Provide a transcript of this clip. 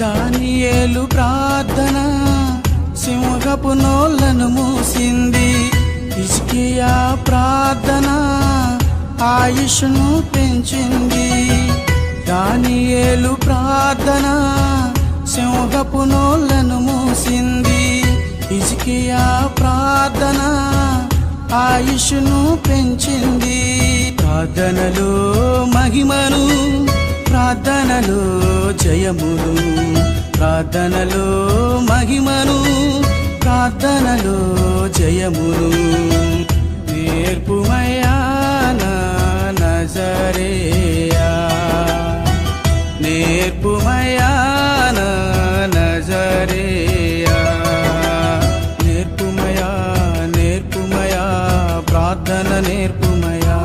దానియేలు ప్రార్థన సింహపు నోళ్ళను మూసింది. ఇస్కియా ప్రార్థన ఆయుష్ను పెంచింది. దానియేలు ప్రార్థన సింహపు నోళ్ళను మూసింది. ఇజ్కియా ప్రార్థన ఆయుష్ను పెంచింది. ప్రార్థనలో మహిమను ప్రార్థనలో జయములు ప్రార్థనలో మహిమను ప్రార్థనలో జయములు నేర్పుమయా నజరేయా. నేర్పుమయా నజరేయా. నేర్పుమయా నేర్పుమయా ప్రార్థన నేర్పుమయా